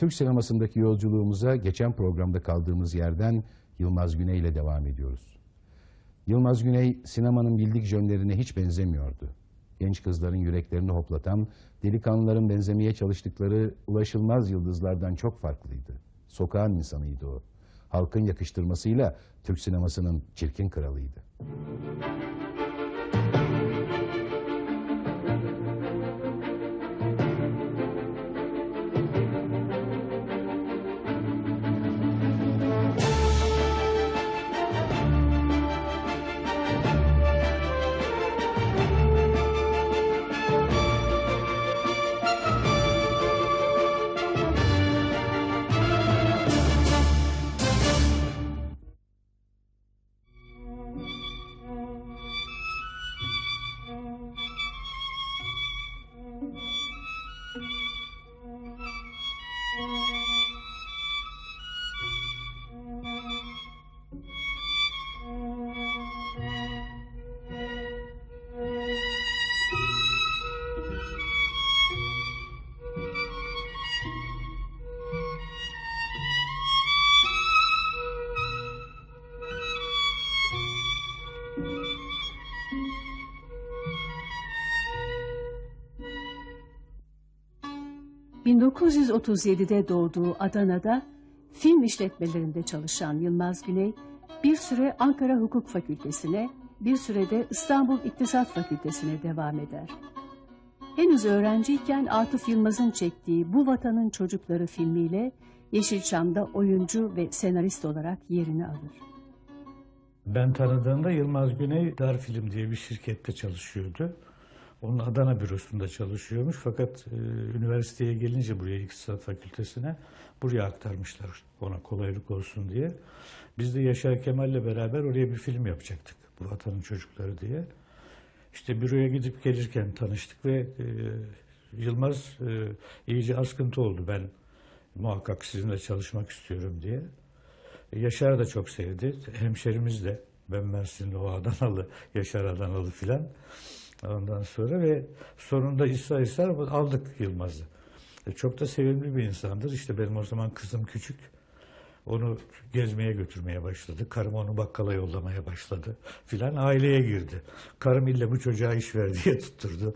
Türk sinemasındaki yolculuğumuza geçen programda kaldığımız yerden Yılmaz Güney ile devam ediyoruz. Yılmaz Güney sinemanın bildik jönlerine hiç benzemiyordu. Genç kızların yüreklerini hoplatan, delikanlıların benzemeye çalıştıkları ulaşılmaz yıldızlardan çok farklıydı. Sokağın insanıydı o. Halkın yakıştırmasıyla Türk sinemasının çirkin kralıydı. ...1937'de doğduğu Adana'da film işletmelerinde çalışan Yılmaz Güney... ...bir süre Ankara Hukuk Fakültesine... ...bir sürede İstanbul İktisat Fakültesine devam eder. Henüz öğrenciyken Atıf Yılmaz'ın çektiği Bu Vatanın Çocukları filmiyle... ...Yeşilçam'da oyuncu ve senarist olarak yerini alır. Ben tanıdığımda Yılmaz Güney Dar Film diye bir şirkette çalışıyordu. Onun Adana bürosunda çalışıyormuş fakat e, üniversiteye gelince buraya İktisat Fakültesine buraya aktarmışlar ona kolaylık olsun diye. Biz de Yaşar Kemal'le beraber oraya bir film yapacaktık. Bu vatanın çocukları diye. İşte büroya gidip gelirken tanıştık ve e, Yılmaz e, iyice askıntı oldu. Ben muhakkak sizinle çalışmak istiyorum diye. Yaşar da çok sevdi. Hemşerimiz de. Ben Mersinli, o Adanalı, Yaşar Adanalı filan. Ondan sonra ve sonunda ısrar ısrar aldık Yılmaz'ı. E, çok da sevimli bir insandır. İşte benim o zaman kızım küçük. Onu gezmeye götürmeye başladı. Karım onu bakkala yollamaya başladı filan. Aileye girdi. Karım ille bu çocuğa iş ver diye tutturdu.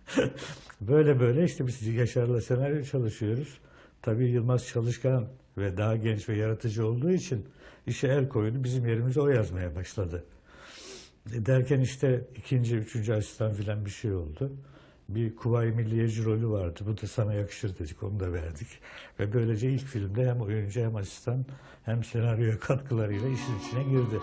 böyle böyle işte biz Yaşar'la senaryo çalışıyoruz. Tabii Yılmaz çalışkan ve daha genç ve yaratıcı olduğu için işe el koydu. Bizim yerimize o yazmaya başladı. Derken işte ikinci, üçüncü asistan filan bir şey oldu. Bir Kuvayi Milliyeci rolü vardı. Bu da sana yakışır dedik. Onu da verdik. Ve böylece ilk filmde hem oyuncu hem asistan hem senaryoya katkılarıyla işin içine girdi.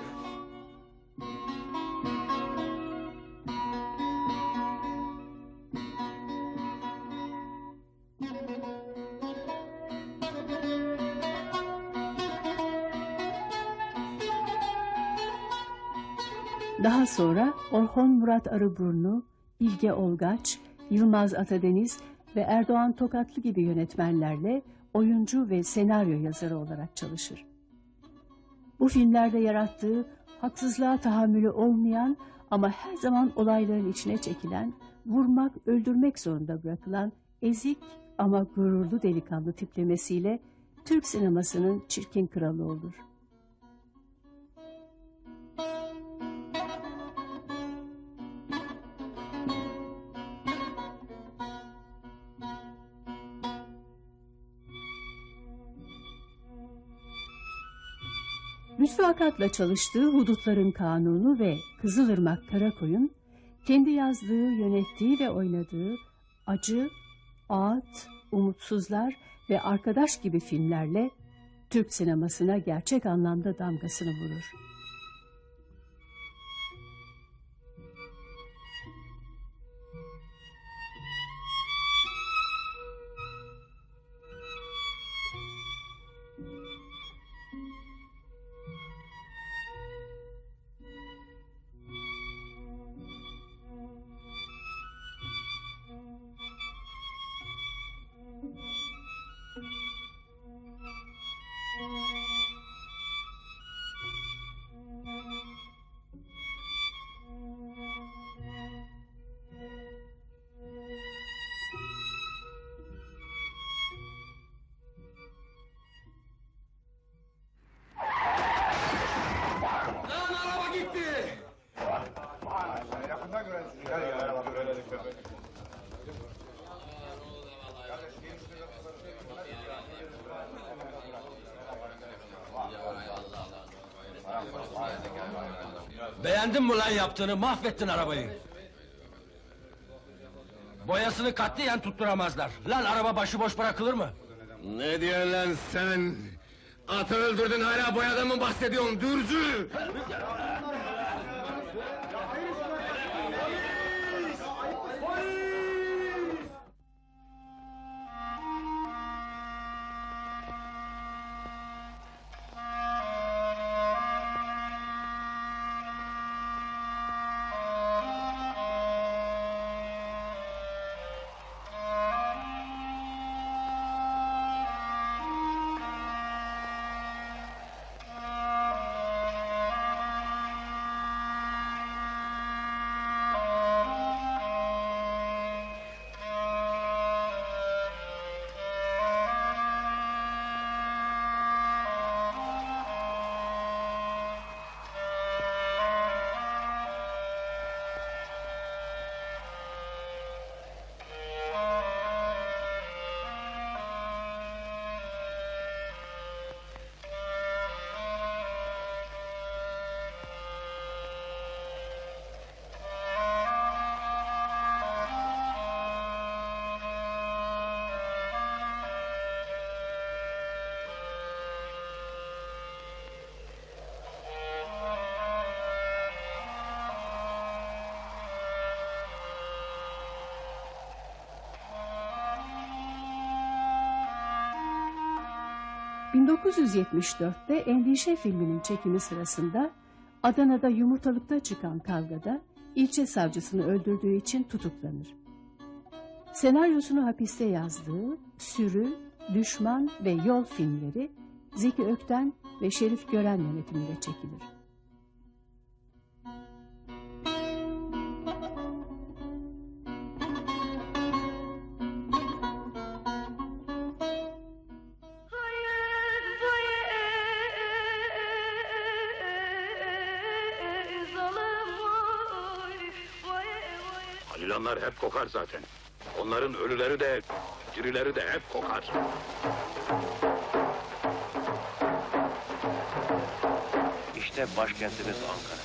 Daha sonra Orhon Murat Arıburnu, İlge Olgaç, Yılmaz Atadeniz ve Erdoğan Tokatlı gibi yönetmenlerle oyuncu ve senaryo yazarı olarak çalışır. Bu filmlerde yarattığı haksızlığa tahammülü olmayan ama her zaman olayların içine çekilen, vurmak, öldürmek zorunda bırakılan ezik ama gururlu delikanlı tiplemesiyle Türk sinemasının çirkin kralı olur. Akat'la çalıştığı Hudutların Kanunu ve Kızılırmak Karakoyun, kendi yazdığı, yönettiği ve oynadığı Acı, Ağıt, Umutsuzlar ve Arkadaş gibi filmlerle Türk sinemasına gerçek anlamda damgasını vurur. Beğendin mi lan yaptığını? Mahvettin arabayı. Boyasını katliyen tutturamazlar. Lan araba başıboş bırakılır mı? Ne diyorsun lan sen? Atı öldürdün hala boyadan mı bahsediyorsun dürzü? ...1974'te Endişe filminin çekimi sırasında... ...Adana'da yumurtalıkta çıkan kavgada... ...ilçe savcısını öldürdüğü için tutuklanır. Senaryosunu hapiste yazdığı... ...Sürü, Düşman ve Yol filmleri... ...Zeki Ökten ve Şerif Gören yönetiminde çekilir. Halilanlar hep kokar zaten. Onların ölüleri de, dirileri de hep kokar. İşte başkentimiz Ankara.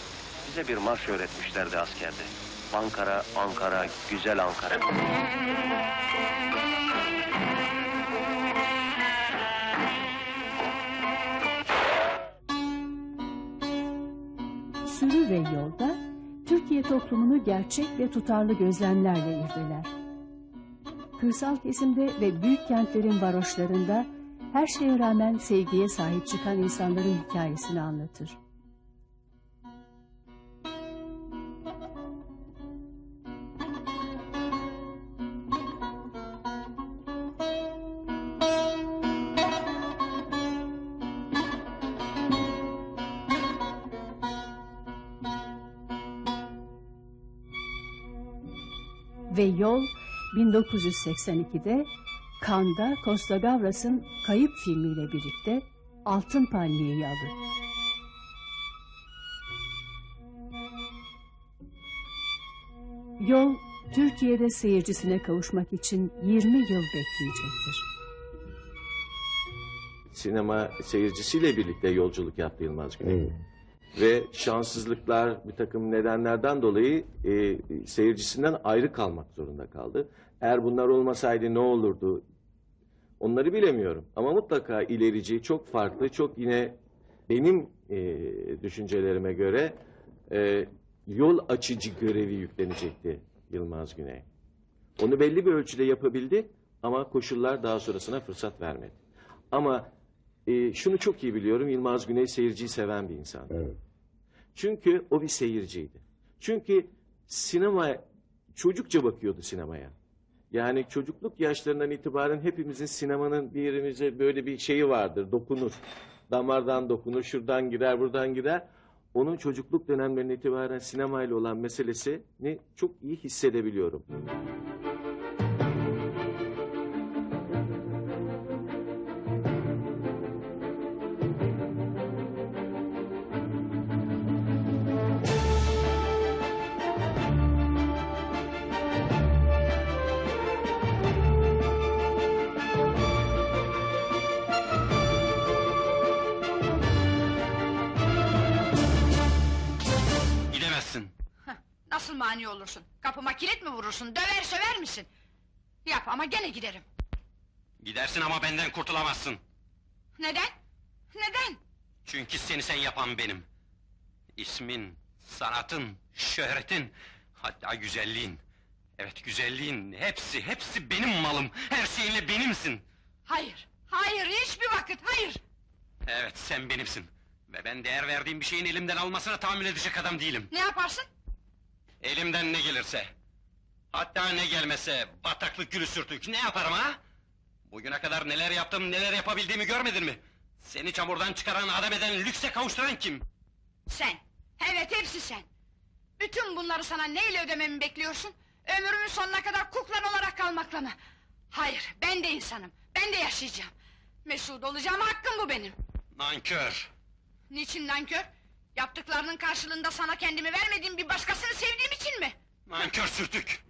Bize bir marş öğretmişlerdi askerde. Ankara, Ankara, güzel Ankara. Toplumunu gerçek ve tutarlı gözlemlerle irdeler. Kırsal kesimde ve büyük kentlerin varoşlarında her şeye rağmen sevgiye sahip çıkan insanların hikayesini anlatır. Ve Yol 1982'de Cannes'da Costa Gavras'ın Kayıp filmiyle birlikte Altın Palmiye'yi alır. Yol Türkiye'de seyircisine kavuşmak için 20 yıl bekleyecektir. sinema seyircisiyle birlikte yolculuk yaptı Yılmaz Güney. Ve şanssızlıklar bir takım nedenlerden dolayı e, seyircisinden ayrı kalmak zorunda kaldı. Eğer bunlar olmasaydı ne olurdu? Onları bilemiyorum. Ama mutlaka ilerici, çok farklı, çok yine benim e, düşüncelerime göre e, yol açıcı görevi yüklenecekti Yılmaz Güney. Onu belli bir ölçüde yapabildi ama koşullar daha sonrasına fırsat vermedi. Ama e, şunu çok iyi biliyorum Yılmaz Güney seyirciyi seven bir insan. Çünkü o bir seyirciydi. Çünkü sinema çocukça bakıyordu sinemaya. Yani çocukluk yaşlarından itibaren hepimizin sinemanın bir yerimize böyle bir şeyi vardır. Dokunur. Damardan dokunur, şuradan girer, buradan girer. Onun çocukluk dönemlerinden itibaren sinemayla olan meselesini çok iyi hissedebiliyorum. Mani olursun? Kapıma kilit mi vurursun, döver söver misin? Yap ama gene giderim. Gidersin ama benden kurtulamazsın. Neden? Neden? Çünkü seni sen yapan benim. İsmin, sanatın, şöhretin, hatta güzelliğin. Evet güzelliğin, hepsi, hepsi benim malım. Her şeyinle benimsin. Hayır, hayır, hiçbir vakit, hayır! Evet sen benimsin. Ve ben değer verdiğim bir şeyin elimden almasına tahammül edecek adam değilim. Ne yaparsın? Elimden ne gelirse. Hatta ne gelmese, bataklık gülü sürtük, ne yaparım ha? Bugüne kadar neler yaptım, neler yapabildiğimi görmedin mi? Seni çamurdan çıkaran, adam eden, lükse kavuşturan kim? Sen, evet hepsi sen! Bütün bunları sana neyle ödememi bekliyorsun? Ömrümün sonuna kadar kuklan olarak kalmakla mı? Hayır, ben de insanım, ben de yaşayacağım. Mesut olacağım, hakkım bu benim. Nankör! Niçin nankör? Yaptıklarının karşılığında sana kendimi vermediğim bir başkasını sevdiğim için mi? Nankör sürtük!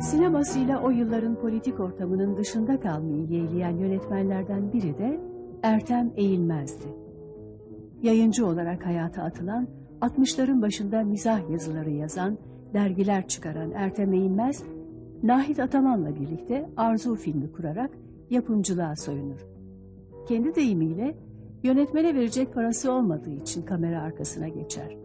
Sinemasıyla o yılların politik ortamının dışında kalmayı yeğleyen yönetmenlerden biri de Ertem Eğilmez'di. Yayıncı olarak hayata atılan, 60'ların başında mizah yazıları yazan, dergiler çıkaran Ertem Eğilmez, Nahit Ataman'la birlikte Arzu filmi kurarak yapımcılığa soyunur. Kendi deyimiyle yönetmene verecek parası olmadığı için kamera arkasına geçer.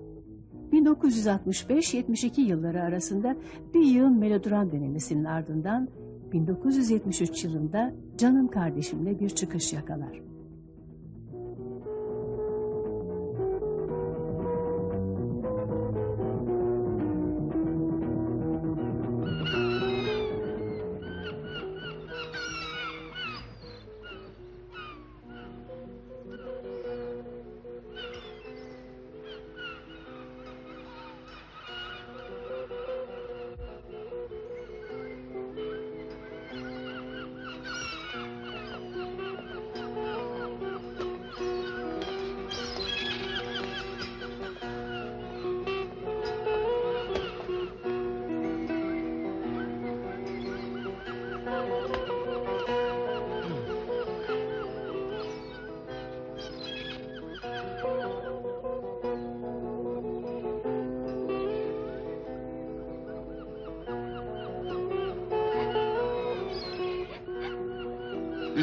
1965-72 yılları arasında bir yığın melodram denemesinin ardından 1973 yılında Canım Kardeşimle bir çıkış yakalar.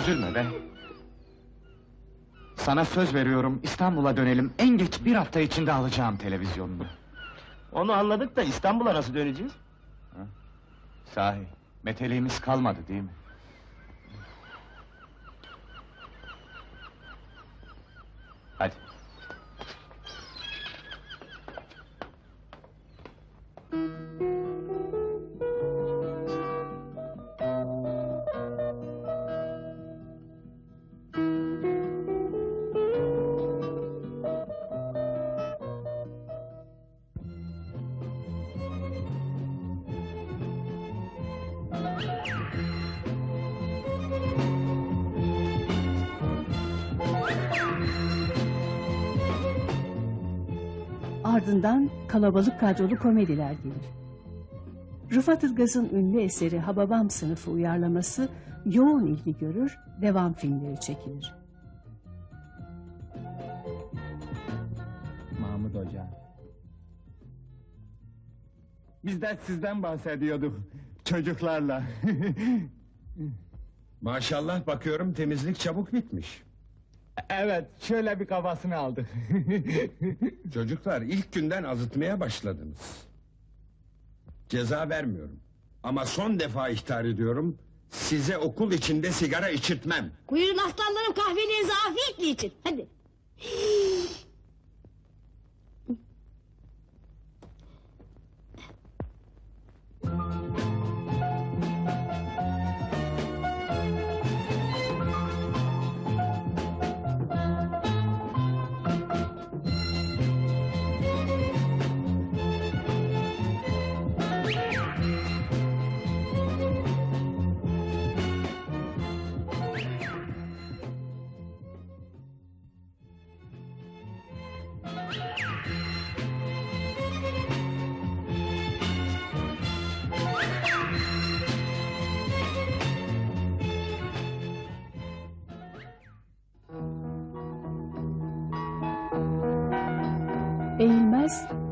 Üzülme be. Sana söz veriyorum İstanbul'a dönelim en geç bir hafta içinde alacağım televizyonunu. Onu anladık da İstanbul'a nasıl döneceğiz? Sahi meteliğimiz kalmadı değil mi? Ardından kalabalık kadrolu komediler gelir. Rıfat Ilgaz'ın ünlü eseri Hababam sınıfı uyarlaması yoğun ilgi görür, devam filmleri çekilir. Mahmut Hoca. Biz de sizden bahsediyorduk. Çocuklarla. Maşallah bakıyorum temizlik çabuk bitmiş. evet, şöyle bir kafasını aldık. Çocuklar ilk günden azıtmaya başladınız. Ceza vermiyorum. Ama son defa ihtar ediyorum. Size okul içinde sigara içirtmem. Buyurun aslanlarım kahvenizi afiyetle için. Hadi.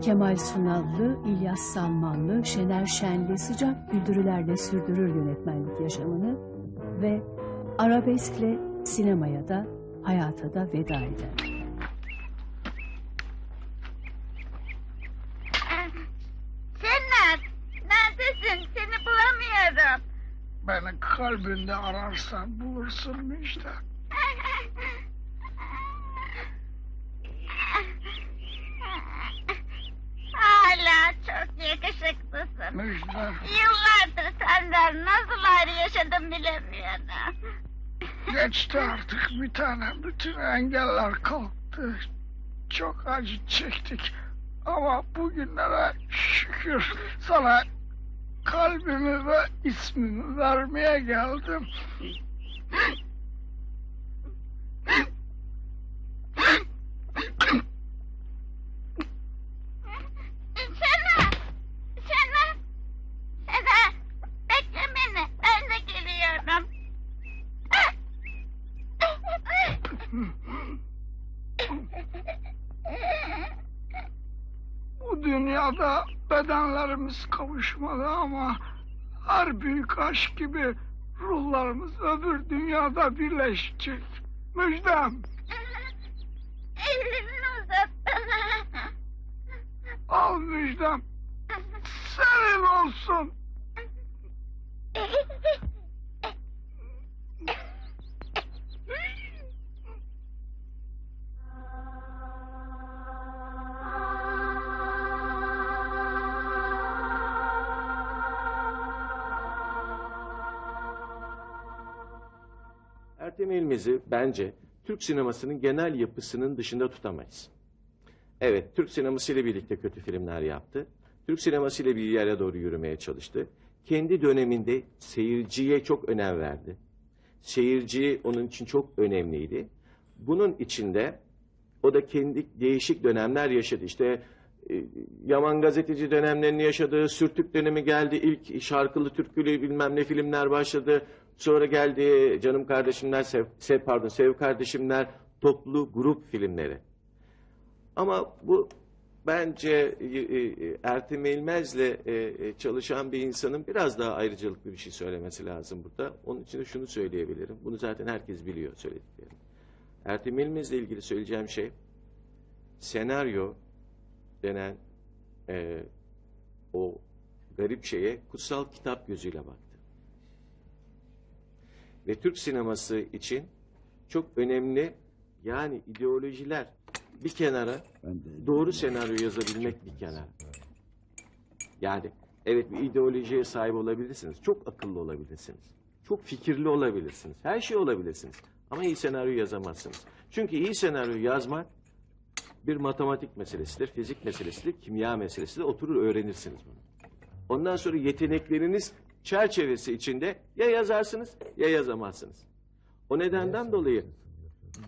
Kemal Sunallı, İlyas Salmanlı, Şener Şenli sıcak güldürülerle sürdürür yönetmenlik yaşamını ve arabeskle sinemaya da hayata da veda eder. Şener, neredesin? Seni bulamıyorum. Beni kalbinde ararsan bulursun Müjde. Hala çok yakışıklısın. Müjde. Yıllardır senden nasıl ayrı yaşadım bilemiyorum. Geçti artık bir tane. Bütün engeller kalktı. Çok acı çektik. Ama bugünlere şükür sana kalbimi ve ismimi vermeye geldim. Şener, Şener, Şener, bekle beni. Ben de geliyorum. Bu dünyada bedenlerimiz kavuşmalı ama her büyük aşk gibi ruhlarımız öbür dünyada birleşecek. Müjdem. Ellerini uzat bana. Al müjdem. Senin olsun. Ertem bence Türk sinemasının genel yapısının dışında tutamayız. Evet, Türk sineması ile birlikte kötü filmler yaptı. Türk sineması ile bir yere doğru yürümeye çalıştı. Kendi döneminde seyirciye çok önem verdi. Seyirci onun için çok önemliydi. Bunun içinde o da kendi değişik dönemler yaşadı. İşte e, Yaman gazeteci dönemlerini yaşadı. Sürtük dönemi geldi. İlk şarkılı türkülü bilmem ne filmler başladı. Sonra geldi Canım Kardeşimler, Sev, Sev- pardon Sev Kardeşimler, toplu grup filmleri. Ama bu bence e, e, Ertem İlmez'le e, çalışan bir insanın biraz daha ayrıcalıklı bir şey söylemesi lazım burada. Onun için de şunu söyleyebilirim. Bunu zaten herkes biliyor söylediklerim. Ertem İlmez'le ilgili söyleyeceğim şey senaryo denen e, o garip şeye kutsal kitap gözüyle baktı. Ve Türk sineması için çok önemli yani ideolojiler bir kenara doğru senaryo yazabilmek bir kenara. Yani evet bir ideolojiye sahip olabilirsiniz. Çok akıllı olabilirsiniz. Çok fikirli olabilirsiniz. Her şey olabilirsiniz. Ama iyi senaryo yazamazsınız. Çünkü iyi senaryo yazmak bir matematik meselesidir, fizik meselesidir, kimya meselesidir. Oturur öğrenirsiniz bunu. Ondan sonra yetenekleriniz çerçevesi içinde ya yazarsınız ya yazamazsınız. O nedenden dolayı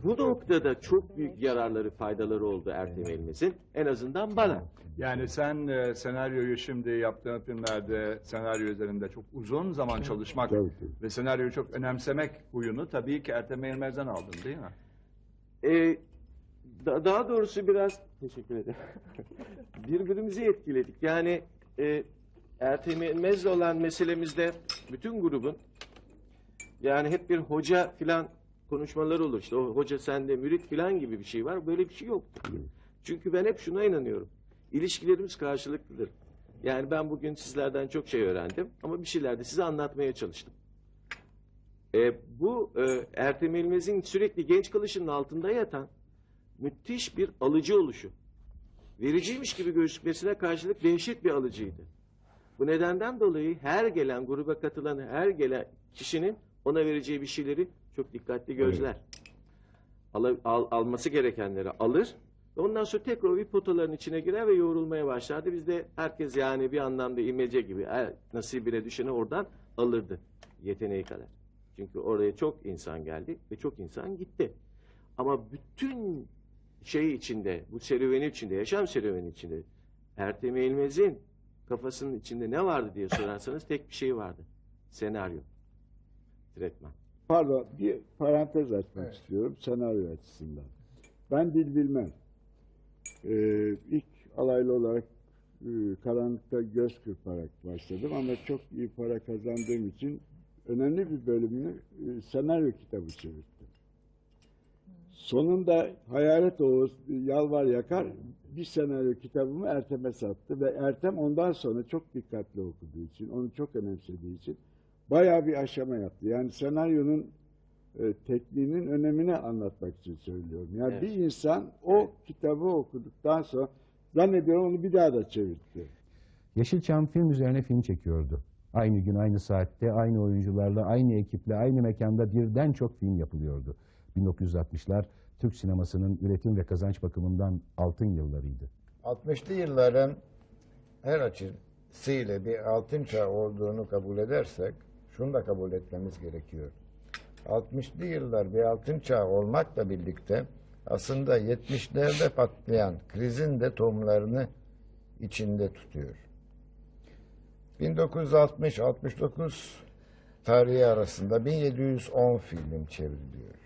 bu noktada çok büyük yararları, faydaları oldu Ertem Elmez'in. En azından bana. Yani sen e, senaryoyu şimdi yaptığın filmlerde senaryo üzerinde çok uzun zaman çalışmak ve senaryoyu çok önemsemek huyunu tabii ki Ertem Eğilmez'den aldın değil mi? Ee, da- daha doğrusu biraz teşekkür ederim. Birbirimizi etkiledik. Yani e, Ertem Elmez'le olan meselemizde bütün grubun yani hep bir hoca filan konuşmalar olur. İşte o hoca sende mürit filan gibi bir şey var. Böyle bir şey yoktu. Çünkü ben hep şuna inanıyorum. İlişkilerimiz karşılıklıdır. Yani ben bugün sizlerden çok şey öğrendim ama bir şeyler de size anlatmaya çalıştım. E, bu e, Ertem İlmez'in sürekli genç kılıçının altında yatan müthiş bir alıcı oluşu. Vericiymiş gibi gözükmesine karşılık dehşet bir alıcıydı. Bu nedenden dolayı her gelen gruba katılan her gelen kişinin ona vereceği bir şeyleri çok dikkatli gözler. Ala- al- alması gerekenleri alır. ve Ondan sonra tekrar bir potaların içine girer ve yoğrulmaya başlardı. Biz de herkes yani bir anlamda imece gibi her nasibine düşeni oradan alırdı yeteneği kadar. Çünkü oraya çok insan geldi ve çok insan gitti. Ama bütün şey içinde, bu serüveni içinde, yaşam serüveni içinde Ertem Eğilmez'in kafasının içinde ne vardı diye sorarsanız tek bir şey vardı. Senaryo. Tretman. Pardon bir parantez açmak istiyorum senaryo açısından. Ben dil bilmem. Ee, ilk alaylı olarak e, karanlıkta göz kırparak başladım ama çok iyi para kazandığım için önemli bir bölümünü e, senaryo kitabı çevirdim. Sonunda Hayalet Oğuz, Yalvar Yakar bir senaryo kitabımı Ertem'e sattı ve Ertem ondan sonra çok dikkatli okuduğu için, onu çok önemsediği için bayağı bir aşama yaptı. Yani senaryonun e, tekniğinin önemini anlatmak için söylüyorum. Yani Evet. bir insan o kitabı okuduktan sonra zannediyorum onu bir daha da çevirdi. Yeşilçam film üzerine film çekiyordu. Aynı gün, aynı saatte, aynı oyuncularla, aynı ekiple, aynı mekanda birden çok film yapılıyordu. 1960'lar Türk sinemasının üretim ve kazanç bakımından altın yıllarıydı. 60'lı yılların her açısıyla bir altın çağ olduğunu kabul edersek şunu da kabul etmemiz gerekiyor. 60'lı yıllar bir altın çağ olmakla birlikte aslında 70'lerde patlayan krizin de tohumlarını içinde tutuyor. 1960-69 tarihi arasında 1710 film çevriliyor.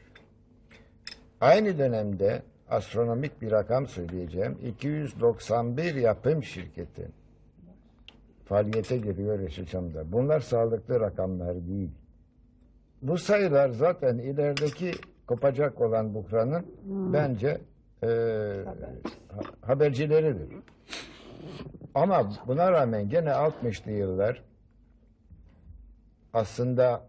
Aynı dönemde astronomik bir rakam söyleyeceğim. 291 yapım şirketi faaliyete giriyor Yeşilçam'da. Bunlar sağlıklı rakamlar değil. Bu sayılar zaten ilerideki kopacak olan buhranın bence e, ha- habercileridir. Ama buna rağmen gene 60'lı yıllar aslında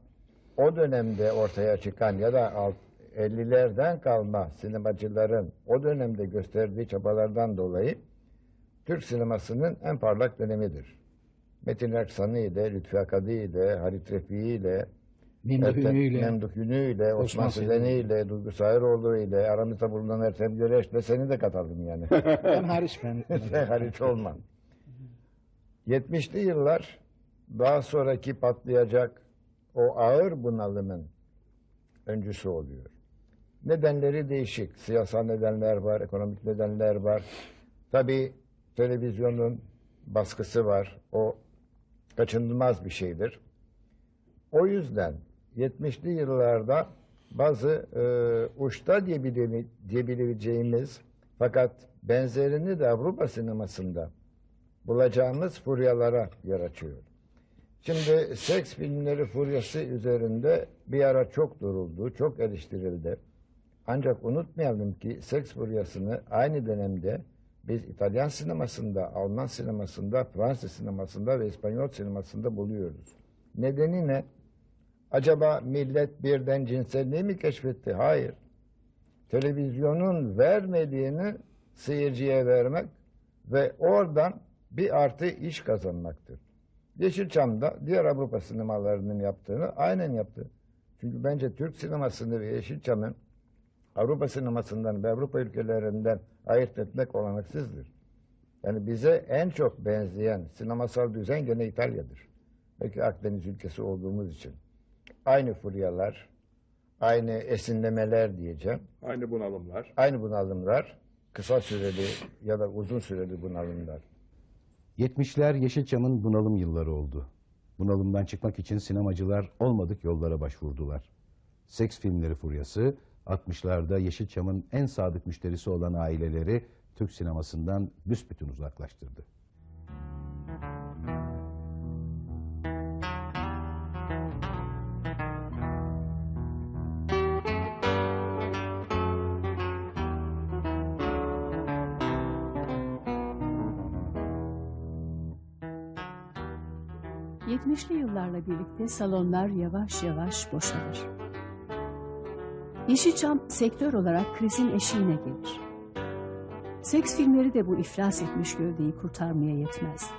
o dönemde ortaya çıkan ya da alt- 50'lerden kalma sinemacıların o dönemde gösterdiği çabalardan dolayı Türk sinemasının en parlak dönemidir. Metin Erksan'ı ile, Lütfi Akadi ile, Halit Refi ile, Memduh Ünlü ile, Memduh Ünlü ile, Osman, Sedeni. ile, Duygu Sairoğlu ile, aramızda bulunan Ertem Göreş'le seni de katalım yani. Ben hariç ben. Sen hariç olma. 70'li yıllar daha sonraki patlayacak o ağır bunalımın öncüsü oluyor. Nedenleri değişik. Siyasal nedenler var, ekonomik nedenler var. Tabii televizyonun baskısı var. O kaçınılmaz bir şeydir. O yüzden 70'li yıllarda bazı e, uçta diyebile- diyebileceğimiz fakat benzerini de Avrupa sinemasında bulacağımız furyalara yer açıyor. Şimdi seks filmleri furyası üzerinde bir ara çok duruldu, çok eleştirildi. Ancak unutmayalım ki seks furyasını aynı dönemde biz İtalyan sinemasında, Alman sinemasında, Fransız sinemasında ve İspanyol sinemasında buluyoruz. Nedeni ne? Acaba millet birden cinselliği mi keşfetti? Hayır. Televizyonun vermediğini seyirciye vermek ve oradan bir artı iş kazanmaktır. Yeşilçam'da diğer Avrupa sinemalarının yaptığını aynen yaptı. Çünkü bence Türk sinemasını ve Yeşilçam'ın Avrupa sinemasından ve Avrupa ülkelerinden ayırt etmek olanaksızdır. Yani bize en çok benzeyen sinemasal düzen gene İtalya'dır. Belki Akdeniz ülkesi olduğumuz için. Aynı furyalar, aynı esinlemeler diyeceğim. Aynı bunalımlar. Aynı bunalımlar, kısa süreli ya da uzun süreli bunalımlar. 70'ler Yeşilçam'ın bunalım yılları oldu. Bunalımdan çıkmak için sinemacılar olmadık yollara başvurdular. Seks filmleri furyası 60'larda Yeşilçam'ın en sadık müşterisi olan aileleri Türk sinemasından büsbütün uzaklaştırdı. ...70'li yıllarla birlikte salonlar yavaş yavaş boşalır. Yeşilçam sektör olarak krizin eşiğine gelir. Seks filmleri de bu iflas etmiş gövdeyi kurtarmaya yetmez.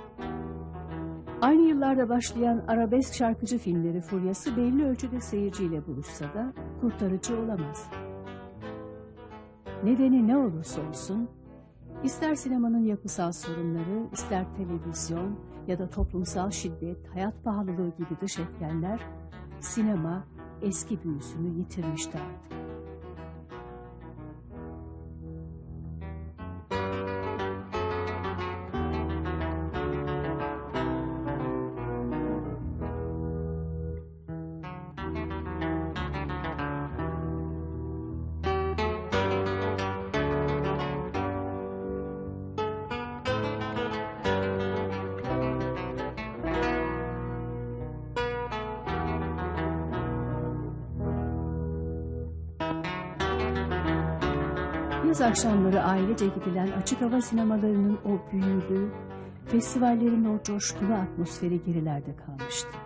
Aynı yıllarda başlayan arabesk şarkıcı filmleri furyası belli ölçüde seyirciyle buluşsa da kurtarıcı olamaz. Nedeni ne olursa olsun, ister sinemanın yapısal sorunları, ister televizyon ya da toplumsal şiddet, hayat pahalılığı gibi dış etkenler, sinema eski büyüsünü yitirmişti artık. Yaz akşamları ailece gidilen açık hava sinemalarının o büyülü, festivallerin o coşkulu atmosferi gerilerde kalmıştı.